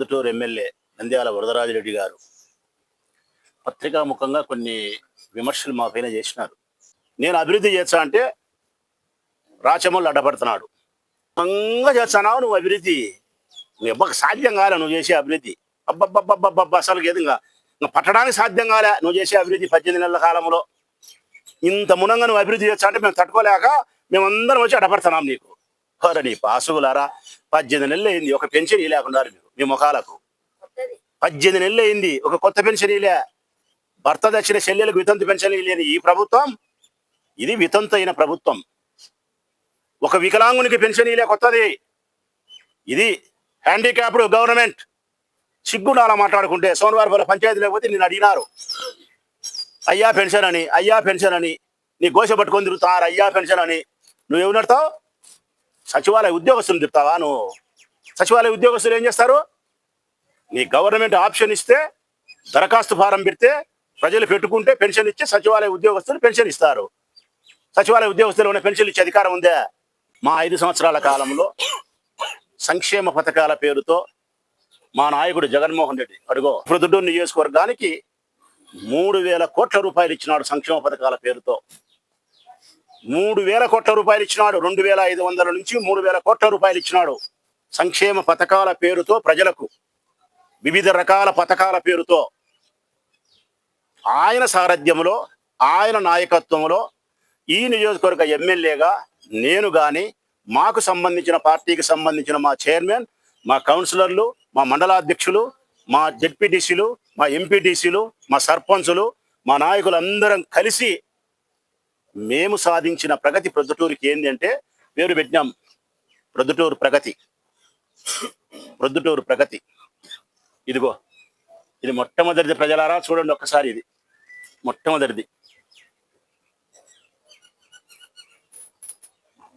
Proddatur MLA Nandyal Varadaraji Reddy గారు పత్రికాముఖంగా కొన్ని విమర్శలు మా పైన చేసినారు. నేను అభివృద్ధి చేస్తా అంటే రాచమల్లు అడ్డపడుతున్నాడు. అంగా చేస్తున్నావు నువ్వు అభివృద్ధి? నువ్వు ఎవ్వకు సాధ్యం కాలే నువ్వు చేసే అభివృద్ధి. అబ్బబ్బబ్బబ్బబ్బ అసలు ఏది ఇంకా? పట్టడానికి సాధ్యం కాలే నువ్వు చేసే అభివృద్ధి పద్దెనిమిది నెలల కాలంలో. ఇంత మునంగా నువ్వు అభివృద్ధి చేస్తా అంటే మేము తట్టుకోలేక మేమందరం వచ్చి అడ్డపడుతున్నాం నీకు. హోర నీ పాసుగులారా? పద్దెనిమిది నెలలు అయింది ఒక పెన్షన్ లేకుండా మీరు మీ ముఖాలకు. పద్దెనిమిది నెలలు అయింది. ఒక కొత్త పెన్షన్ ఇలే భర్త దక్షిణ చెల్లెలకు వితంతు పెన్షన్ లేని ఈ ప్రభుత్వం ఇది వితంతు అయిన ప్రభుత్వం. ఒక వికలాంగునికి పెన్షన్ ఇలే కొత్తది. ఇది హ్యాండిక్యాప్డ్ గవర్నమెంట్. సిగ్గుండా అలా మాట్లాడుకుంటే? సోమవారం పంచాయతీ లేకపోతే నేను అడిగినారు. అయ్యా పెన్షన్ అని అయ్యా పెన్షన్ అని. నీ గోష పట్టుకొని తిరుగుతారు. అయ్యా పెన్షన్ అని. నువ్వు ఏమి నడతావు? సచివాలయ ఉద్యోగస్తులు తిరుగుతావా నువ్వు? సచివాలయ ఉద్యోగస్తులు ఏం చేస్తారు? నీ గవర్నమెంట్ ఆప్షన్ ఇస్తే దరఖాస్తు ఫారం పెడితే ప్రజలు పెట్టుకుంటే పెన్షన్ ఇచ్చి సచివాలయ ఉద్యోగస్తులు పెన్షన్ ఇస్తారు. సచివాలయ ఉద్యోగస్తులు ఉన్న పెన్షన్ ఇచ్చే అధికారం ఉందే? మా ఐదు సంవత్సరాల కాలంలో సంక్షేమ పథకాల పేరుతో మా నాయకుడు జగన్మోహన్ రెడ్డి అడుగో ప్రదుడు నియోజకవర్గానికి మూడు వేల కోట్ల రూపాయలు ఇచ్చినాడు సంక్షేమ పథకాల పేరుతో. మూడు వేల కోట్ల రూపాయలు ఇచ్చినాడు రెండు వేల ఐదు వందల నుంచి మూడు వేల కోట్ల రూపాయలు ఇచ్చినాడు. సంక్షేమ పథకాల పేరుతో ప్రజలకు వివిధ రకాల పథకాల పేరుతో ఆయన సారథ్యంలో ఆయన నాయకత్వంలో ఈ నియోజకవర్గ ఎమ్మెల్యేగా నేను కానీ మాకు సంబంధించిన పార్టీకి సంబంధించిన మా చైర్మన్ మా కౌన్సిలర్లు మా మండలాధ్యక్షులు మా జెడ్పీటీసీలు మా ఎంపీటీసీలు మా సర్పంచులు మా నాయకులందరం కలిసి మేము సాధించిన ప్రగతి ప్రొద్దుటూరుకి ఏంటంటే పేరు పెట్టినాం ప్రొద్దుటూరు ప్రగతి. ప్రొద్దుటూరు ప్రగతి. ఇదిగో ఇది మొట్టమొదటిది ప్రజలారా చూడండి ఒక్కసారి ఇది. మొట్టమొదటిది.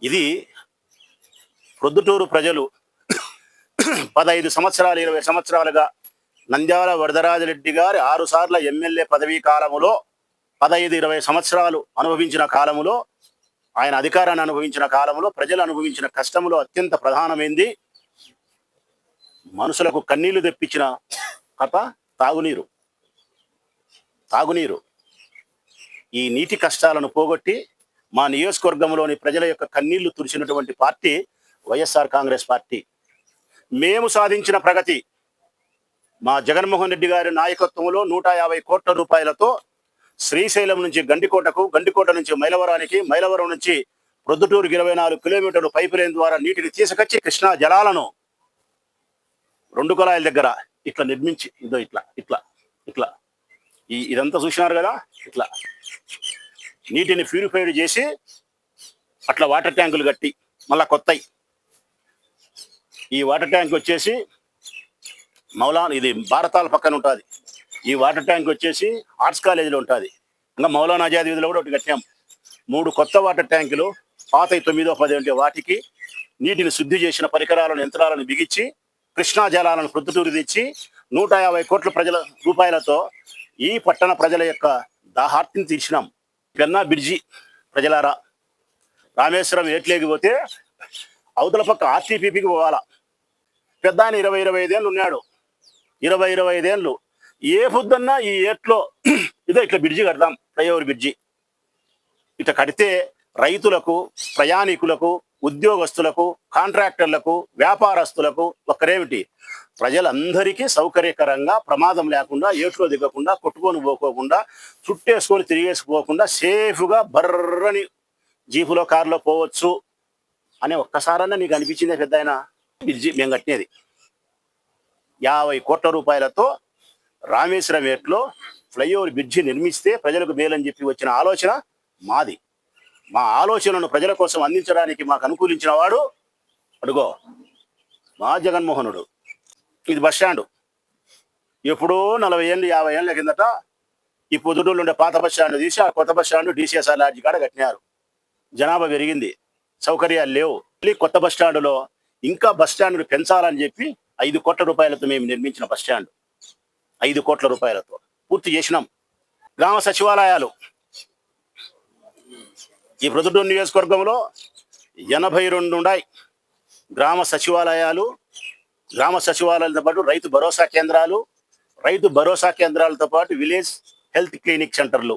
ఇది ప్రొద్దుటూరు ప్రజలు పదహైదు సంవత్సరాలు ఇరవై సంవత్సరాలుగా నంద్యాల వరదరాజరెడ్డి గారి ఆరు సార్ల ఎమ్మెల్యే పదవీ కాలములో పదహైదు ఇరవై సంవత్సరాలు అనుభవించిన కాలములో ఆయన అధికారాన్ని అనుభవించిన కాలంలో ప్రజలు అనుభవించిన కష్టములో అత్యంత ప్రధానమైంది. మనుషులకు కన్నీళ్ళు తెప్పించిన కథ తాగునీరు. తాగునీరు. ఈ నీటి కష్టాలను పోగొట్టి మా నియోజకవర్గంలోని ప్రజల యొక్క కన్నీళ్ళు తుడిచినటువంటి పార్టీ వైఎస్ఆర్ కాంగ్రెస్ పార్టీ. మేము సాధించిన ప్రగతి మా జగన్మోహన్ రెడ్డి గారి నాయకత్వంలో నూట యాభై కోట్ల రూపాయలతో శ్రీశైలం నుంచి గండికోటకు గండికోట నుంచి మైలవరానికి మైలవరం నుంచి ప్రొద్దుటూరుకి ఇరవై నాలుగు కిలోమీటర్లు పైపు లైన్ ద్వారా నీటిని తీసుకొచ్చి కృష్ణా జలాలను రెండు కుళాయిల దగ్గర ఇట్లా నిర్మించి ఇదో ఇట్లా ఇట్లా ఇట్లా. ఈ ఇదంతా చూసినారు కదా? ఇట్లా. నీటిని ప్యూరిఫైడ్ చేసి అట్లా వాటర్ ట్యాంకులు కట్టి మళ్ళా కొత్తయి. ఈ వాటర్ ట్యాంక్ వచ్చేసి మౌలాన్ ఇది భారతాల పక్కన ఉంటుంది. ఈ వాటర్ ట్యాంక్ వచ్చేసి ఆర్ట్స్ కాలేజీలో ఉంటుంది. ఇంకా మౌలానా ఆజాద్ వీధిలో కూడా ఒకటి కట్టాం. మూడు కొత్త వాటర్ ట్యాంకులు పాత తొమ్మిదో పది ఉంటే వాటికి నీటిని శుద్ధి చేసిన పరికరాలను యంత్రాలను బిగించి కృష్ణా జలాలను ప్రొద్దుటూరు తెచ్చి నూట యాభై కోట్ల ప్రజల రూపాయలతో ఈ పట్టణ ప్రజల యొక్క దాహార్తిని తీర్చినాం. పెన్నా బ్రిడ్జి ప్రజలారా. రామేశ్వరం ఏట్లేకి పోతే అవతల పక్క ఆర్టీపీపీకి పోవాలా. పెద్ద ఆయన ఇరవై ఇరవై ఐదేళ్ళు ఉన్నాడు. ఇరవై ఇరవై ఐదేళ్ళు. ఏ పొద్దున్నా ఈ ఏట్లో ఇదో ఇట్లా బ్రిడ్జి కడదాం ఫ్లైఓవర్ బ్రిడ్జి ఇట్లా కడితే రైతులకు ప్రయాణికులకు ఉద్యోగస్తులకు కాంట్రాక్టర్లకు వ్యాపారస్తులకు ఒక్కరేమిటి? ప్రజలందరికీ సౌకర్యకరంగా ప్రమాదం లేకుండా ఏట్లో దిగకుండా కొట్టుకొని పోకోకుండా చుట్టేసుకొని తిరిగేసిపోకుండా సేఫ్గా బర్రని జీపులో కారులో పోవచ్చు అనే ఒక్కసారన్నా నీకు అనిపించిందే పెద్ద ఆయన బ్రిడ్జి మేము కట్టినది. యాభై కోట్ల రూపాయలతో రామేశ్వరం ఏట్లో ఫ్లైఓవర్ బ్రిడ్జి నిర్మిస్తే ప్రజలకు మేలని చెప్పి వచ్చిన ఆలోచన మాది. మా ఆలోచనను ప్రజల కోసం అందించడానికి మాకు అనుకూలించిన వాడు అడుగో మా జగన్మోహనుడు. ఇది బస్ స్టాండ్. ఎప్పుడో నలభై ఏళ్ళు యాభై ఏళ్ళ కిందట ఈ పొద్దుటూళ్ళు ఉండే పాత బస్ స్టాండ్ తీసి ఆ కొత్త బస్ స్టాండ్ డిసిఎస్ఆర్ లాడ్జి కాడ కట్టినారు. జనాభా పెరిగింది. సౌకర్యాలు లేవు. మళ్ళీ కొత్త బస్ స్టాండ్లో ఇంకా బస్ స్టాండ్ పెంచాలని చెప్పి ఐదు కోట్ల రూపాయలతో మేము నిర్మించిన బస్ స్టాండ్. ఐదు కోట్ల రూపాయలతో. పూర్తి చేసినాం. గ్రామ సచివాలయాలు. ఈ ప్రొద్దుటూరు నియోజకవర్గంలో ఎనభై రెండు ఉన్నాయి. గ్రామ సచివాలయాలు గ్రామ సచివాలయాలతో పాటు రైతు భరోసా కేంద్రాలు రైతు భరోసా కేంద్రాలతో పాటు విలేజ్ హెల్త్ క్లినిక్ సెంటర్లు.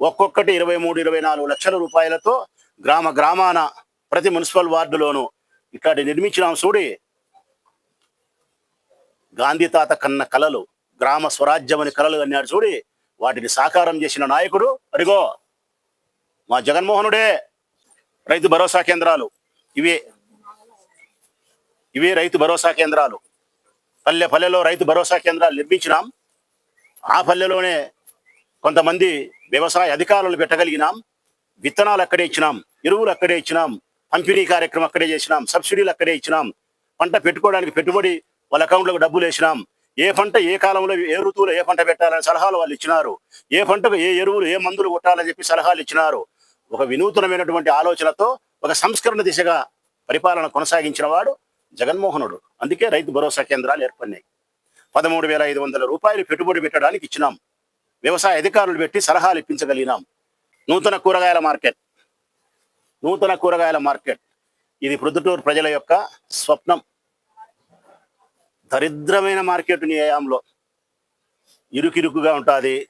ఒక్కొక్కటి ఇరవై మూడు ఇరవై నాలుగు లక్షల రూపాయలతో గ్రామ గ్రామాన ప్రతి మున్సిపల్ వార్డులోనూ ఇట్లాంటి నిర్మించినాం చూడి గాంధీ తాత కన్న కలలు గ్రామ స్వరాజ్యం అని కలలు అన్నాడు చూడి వాటిని సాకారం చేసిన నాయకుడు అడిగో మా జగన్మోహనుడే రైతు భరోసా కేంద్రాలు. ఇవే ఇవే రైతు భరోసా కేంద్రాలు. పల్లె పల్లెలో రైతు భరోసా కేంద్రాలు నిర్మించినాం. ఆ పల్లెలోనే కొంతమంది వ్యవసాయ అధికారులు పెట్టగలిగినాం. విత్తనాలు అక్కడే ఇచ్చినాం ఎరువులు అక్కడే ఇచ్చినాం పంపిణీ కార్యక్రమం అక్కడే చేసినాం సబ్సిడీలు అక్కడే ఇచ్చినాం పంట పెట్టుకోవడానికి పెట్టుబడి వాళ్ళ అకౌంట్లకు డబ్బులు వేసినాం. ఏ పంట ఏ కాలంలో ఏ ఋతువులో ఏ పంట పెట్టాలని సలహాలు వాళ్ళు ఇచ్చినారు. ఏ పంటకు ఏ ఎరువులు ఏ మందులు కొట్టాలని చెప్పి సలహాలు ఇచ్చినారు. ఒక వినూతనమైనటువంటి ఆలోచనతో ఒక సంస్కరణ దిశగా పరిపాలన కొనసాగించిన వాడు జగన్మోహనుడు. అందుకే రైతు భరోసా కేంద్రాలు ఏర్పడినాయి. పదమూడు వేల ఐదు వందల రూపాయలు పెట్టుబడి పెట్టడానికి ఇచ్చినాం. వ్యవసాయ అధికారులు పెట్టి సలహాలు ఇప్పించగలిగినాం. నూతన కూరగాయల మార్కెట్. నూతన కూరగాయల మార్కెట్. ఇది ప్రొద్దుటూరు ప్రజల యొక్క స్వప్నం. దరిద్రమైన మార్కెట్ న్యాయంలో ఇరుకిరుకుగా ఉంటుంది.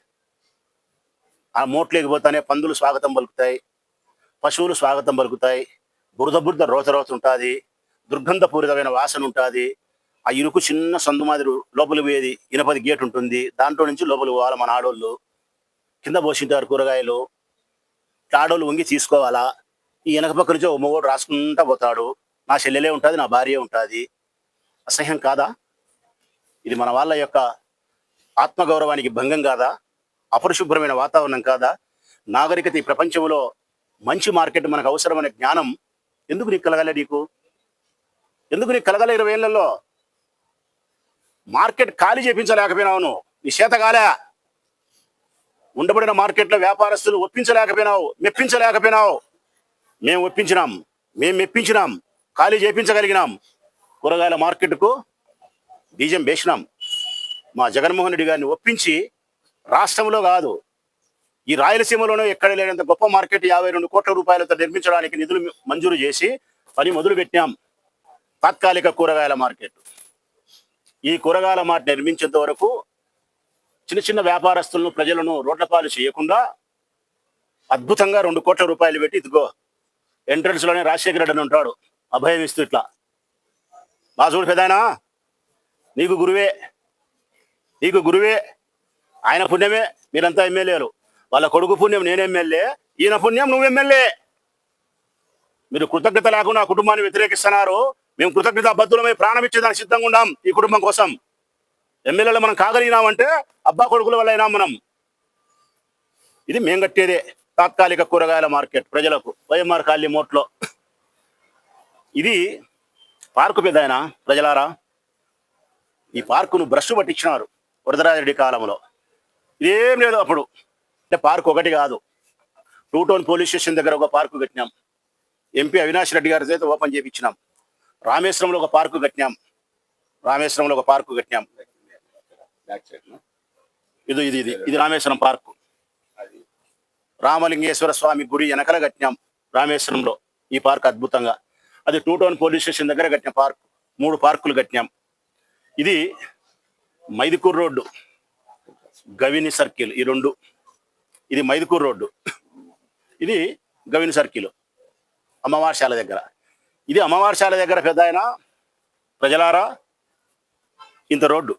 ఆ మోట్లోకి పోతానే పందులు స్వాగతం పలుకుతాయి. పశువులు స్వాగతం పలుకుతాయి. బురద బురద రోత రోత ఉంటుంది. దుర్గంధపూరితమైన వాసన ఉంటుంది. ఆ ఇరుకు చిన్న సందు మాదిరి లోపలి పోయేది. ఇనపది గేట్ ఉంటుంది. దాంట్లో నుంచి లోపలి పోవాలి మన ఆడోళ్ళు. కింద పోసింటారు కూరగాయలు. ఆడోళ్ళు వంగి తీసుకోవాలా? ఈ వెనక పక్క నుంచి ఓ మగోడు రాసుకుంటా పోతాడు. నా చెల్లెలే ఉంటుంది నా భార్య ఉంటుంది. అసహ్యం కాదా? ఇది మన వాళ్ళ యొక్క ఆత్మగౌరవానికి భంగం కాదా? అపరిశుభ్రమైన వాతావరణం కాదా? నాగరికత ఈ ప్రపంచంలో మంచి మార్కెట్ మనకు అవసరమైన జ్ఞానం ఎందుకు నీకు కలగలే నీకు? ఎందుకు నీకు కలగలే ఇరవై ఏళ్ళలో మార్కెట్ ఖాళీ చేపించలేకపోయినావు నువ్వు. నీ చేత కాలే. ఉండబడిన మార్కెట్లో వ్యాపారస్తులు ఒప్పించలేకపోయినావు మెప్పించలేకపోయినావు. మేము ఒప్పించినాం మేము మెప్పించినాం ఖాళీ చేపించగలిగినాం. కూరగాయల మార్కెట్కు బీజం వేసినాం. మా జగన్మోహన్ రెడ్డి గారిని ఒప్పించి రాష్ట్రంలో కాదు ఈ రాయలసీమలోనే ఎక్కడ లేనంత గొప్ప మార్కెట్ యాభై రెండు కోట్ల రూపాయలతో నిర్మించడానికి నిధులు మంజూరు చేసి పని మొదలు పెట్టాం తాత్కాలిక కూరగాయల మార్కెట్. ఈ కూరగాయల మార్కెట్ నిర్మించేంత వరకు చిన్న చిన్న వ్యాపారస్తులను ప్రజలను రోడ్ల పాలు చేయకుండా అద్భుతంగా రెండు కోట్ల రూపాయలు పెట్టి ఇదిగో ఎంట్రన్స్లోనే రాజశేఖర రెడ్డి అని ఉంటాడు. అభయం ఇస్తూ ఇట్లా. మా చూడు పెదాయనా నీకు గురువే నీకు గురువే ఆయన పుణ్యమే మీరంతా ఎమ్మెల్యేలు. వాళ్ళ కొడుకు పుణ్యం నేను ఎమ్మెల్యే ఈయన పుణ్యం నువ్వు ఎమ్మెల్యే. మీరు కృతజ్ఞత లేకుండా కుటుంబాన్ని వ్యతిరేకిస్తున్నారు. మేము కృతజ్ఞత బద్దులమై ప్రాణం ఇచ్చేదానికి సిద్ధంగా ఉన్నాం ఈ కుటుంబం కోసం. ఎమ్మెల్యేలు మనం కాగలిగినామంటే అబ్బా కొడుకుల వల్ల అయినా మనం. ఇది మేం కట్టేదే తాత్కాలిక కూరగాయల మార్కెట్ ప్రజలకు వైఎంఆర్ కాలనీ మోట్లో. ఇది పార్కు పెద్దాయన ప్రజలారా. ఈ పార్కును బ్రష్ పట్టించినారు వరదరాజరెడ్డి కాలంలో. ఇదేం లేదు అప్పుడు. అంటే పార్క్ ఒకటి కాదు. టూ టౌన్ పోలీస్ స్టేషన్ దగ్గర ఒక పార్కు కట్టినాం. ఎంపీ అవినాష్ రెడ్డి గారి చేత ఓపెన్ చేయించినాం రామేశ్వరంలో ఒక పార్కు కట్టినాం. రామేశ్వరంలో ఒక పార్కు కట్టినాం. ఇది ఇది ఇది ఇది రామేశ్వరం పార్కు. రామలింగేశ్వర స్వామి గుడి వెనకల కట్టినాం రామేశ్వరంలో ఈ పార్క్ అద్భుతంగా. అది టూ టౌన్ పోలీస్ స్టేషన్ దగ్గర కట్టిన పార్క్. మూడు పార్కులు కట్టినాం. ఇది మైదికూర్ రోడ్డు. గవిని సర్కిల్ ఈ రెండు. ఇది మైదుకూర్ రోడ్డు. ఇది గవిన్ సర్కిల్ అమ్మవారిశాల దగ్గర. ఇది అమ్మవారిశాల దగ్గర పెద్ద ఆయన ప్రజలారా ఇంత రోడ్డు.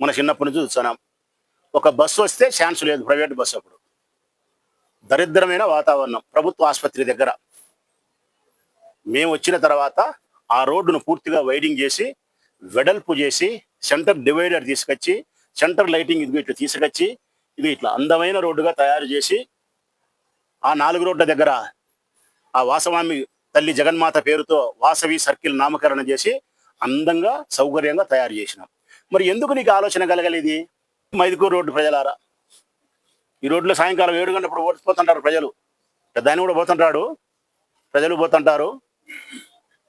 మన చిన్నప్పటి నుంచి చూస్తున్నాం. ఒక బస్సు వస్తే ఛాన్స్ లేదు ప్రైవేట్ బస్సు అప్పుడు. దరిద్రమైన వాతావరణం ప్రభుత్వ ఆసుపత్రి దగ్గర. మేము వచ్చిన తర్వాత ఆ రోడ్డును పూర్తిగా వైడింగ్ చేసి వెడల్పు చేసి సెంటర్ డివైడర్ తీసుకొచ్చి సెంటర్ లైటింగ్ ఇది ఇట్లా తీసుకొచ్చి ఇది ఇట్లా అందమైన రోడ్డుగా తయారు చేసి ఆ నాలుగు రోడ్ల దగ్గర ఆ వాసవామి తల్లి జగన్మాత పేరుతో వాసవి సర్కిల్ నామకరణ చేసి అందంగా సౌకర్యంగా తయారు చేసినాం. మరి ఎందుకు నీకు ఆలోచన కలగలేదు? మైదుకూరు రోడ్డు ప్రజలారా. ఈ రోడ్లో సాయంకాలం ఏడు గంటప్పుడు ఓడిపోతుంటారు ప్రజలు. పెద్దాయన కూడా పోతుంటాడు. ప్రజలు పోతుంటారు.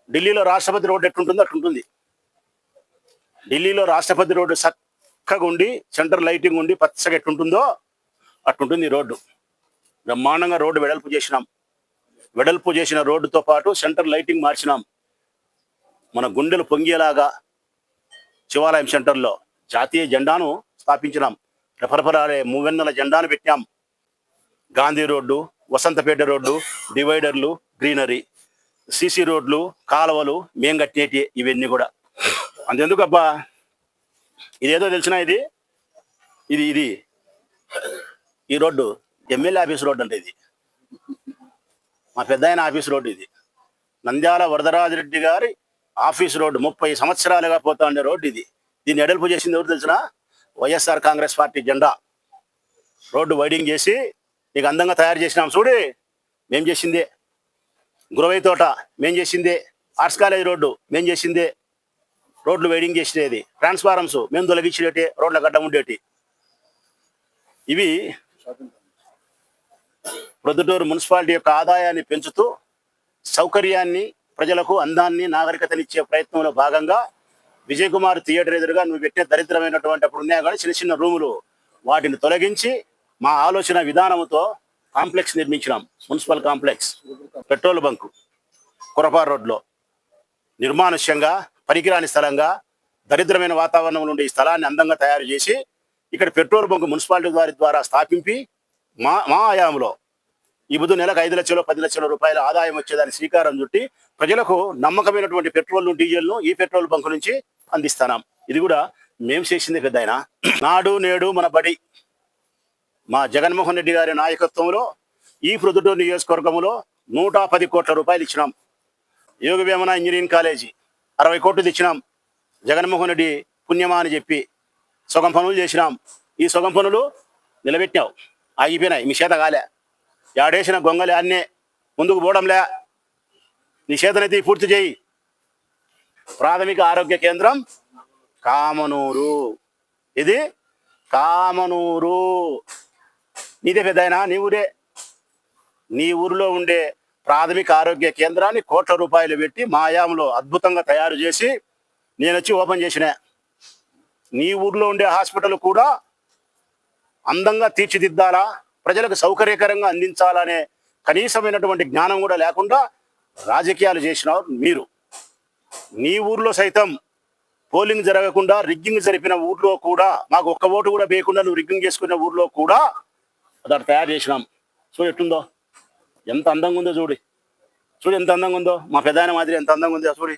ఢిల్లీలో రాష్ట్రపతి రోడ్డు ఎట్లుంటుందో అట్టుంటుంది ఢిల్లీలో రాష్ట్రపతి రోడ్డు చక్కగా ఉండి సెంటర్ లైటింగ్ ఉండి పచ్చగా ఎట్టుంటుందో అట్లుంటుంది రోడ్డు. బ్రహ్మాండంగా రోడ్డు వెడల్పు చేసినాం. వెడల్పు చేసిన రోడ్డుతో పాటు సెంటర్ లైటింగ్ మార్చినాం. మన గుండెలు పొంగేలాగా శివాలయం సెంటర్లో జాతీయ జెండాను స్థాపించినాం. రెఫరఫరాలే మూవెన్నెల జెండాను పెట్టాం గాంధీ రోడ్డు వసంతపేట రోడ్డు డివైడర్లు గ్రీనరీ సిసి రోడ్లు కాలువలు మేం కట్టేటి ఇవన్నీ కూడా. అంతెందుకు అబ్బా ఇదేదో తెలిసిన ఇది? ఇది ఇది. ఈ రోడ్డు ఎమ్మెల్యే ఆఫీస్ రోడ్డు అంటే ఇది. మా పెద్ద ఆయన ఆఫీస్ రోడ్డు ఇది. నంద్యాల వరదరాజరెడ్డి గారి ఆఫీస్ రోడ్డు ముప్పై సంవత్సరాలుగా పోతా ఉండే రోడ్డు ఇది. దీన్ని ఎడల్పు చేసింది ఎవరు తెలిసిన? వైఎస్ఆర్ కాంగ్రెస్ పార్టీ జెండా. రోడ్డు వైడింగ్ చేసి నీకు అందంగా తయారు చేసినాం చూడు. మేం చేసిందే. గురవై తోట మేం చేసిందే. ఆర్ట్స్ కాలేజ్ రోడ్డు మేం చేసిందే. రోడ్లు వెయిడింగ్ చేసేది ట్రాన్స్ఫారమ్స్ మేము తొలగించేటి రోడ్ల గడ్డ ఉండేటి. ఇవి ప్రొద్దుటూరు మున్సిపాలిటీ యొక్క ఆదాయాన్ని పెంచుతూ సౌకర్యాన్ని ప్రజలకు అందాన్ని నాగరికతనిచ్చే ప్రయత్నంలో భాగంగా విజయ్ కుమార్ థియేటర్ ఎదురుగా నువ్వు పెట్టే దరిద్రమైనటువంటి అప్పుడు ఉన్నాయి కానీ చిన్న చిన్న రూములు వాటిని తొలగించి మా ఆలోచన విధానంతో కాంప్లెక్స్ నిర్మించినాం. మున్సిపల్ కాంప్లెక్స్ పెట్రోల్ బంకు కురపార్ రోడ్లో. నిర్మానుష్యంగా పనికిరాని స్థలంగా దరిద్రమైన వాతావరణం నుండి ఈ స్థలాన్ని అందంగా తయారు చేసి ఇక్కడ పెట్రోల్ బంక్ మున్సిపాలిటీ వారి ద్వారా స్థాపించి మా మా ఆయాంలో ఈ బుద్ధు నెలకు ఐదు లక్షలు పది లక్షల రూపాయల ఆదాయం వచ్చేదాన్ని శ్రీకారం చుట్టి ప్రజలకు నమ్మకమైనటువంటి పెట్రోల్ను డీజిల్ను ఈ పెట్రోల్ బంక్ నుంచి అందిస్తున్నాం. ఇది కూడా మేము చేసింది పెద్ద ఆయన నాడు నేడు మన బడి మా జగన్మోహన్ రెడ్డి గారి నాయకత్వంలో ఈ ప్రొద్దుటూరు నియోజకవర్గంలో నూట పది కోట్ల రూపాయలు ఇచ్చినాం. Yoga Vemana engineering college. అరవై కోట్లు తెచ్చినాం. జగన్మోహన్ రెడ్డి పుణ్యమా అని చెప్పి సుగం పనులు చేసినాం. ఈ సుగం పనులు నిలబెట్టినావు. ఆగిపోయినాయి. మీ చేత కాలే. ఏడేసిన గొంగలి అన్నే ముందుకు పోవడంలే. నీ చేతనైతే పూర్తి చేయి. ప్రాథమిక ఆరోగ్య కేంద్రం కామనూరు. ఇది కామనూరు. నీదే పెద్ద నీ ఊరే. నీ ఊరిలో ఉండే ప్రాథమిక ఆరోగ్య కేంద్రాన్ని కోట్ల రూపాయలు పెట్టి మాయాంలో అద్భుతంగా తయారు చేసి నేను వచ్చి ఓపెన్ చేసిన. నీ ఊర్లో ఉండే హాస్పిటల్ కూడా అందంగా తీర్చిదిద్దాలా ప్రజలకు సౌకర్యకరంగా అందించాలనే కనీసమైనటువంటి జ్ఞానం కూడా లేకుండా రాజకీయాలు చేసినారు మీరు. నీ ఊర్లో సైతం పోలింగ్ జరగకుండా రిగ్గింగ్ జరిపిన ఊర్లో కూడా మాకు ఒక్క ఓటు కూడా వేయకుండా నువ్వు రిగ్గింగ్ చేసుకున్న ఊర్లో కూడా దాన్ని తయారు చేసినాం. సో ఎట్టుందో? ఎంత అందంగా ఉందో చూడు. చూడు ఎంత అందంగా ఉందో. మా పెదాయన మాదిరి ఎంత అందంగా ఉందో చూడు.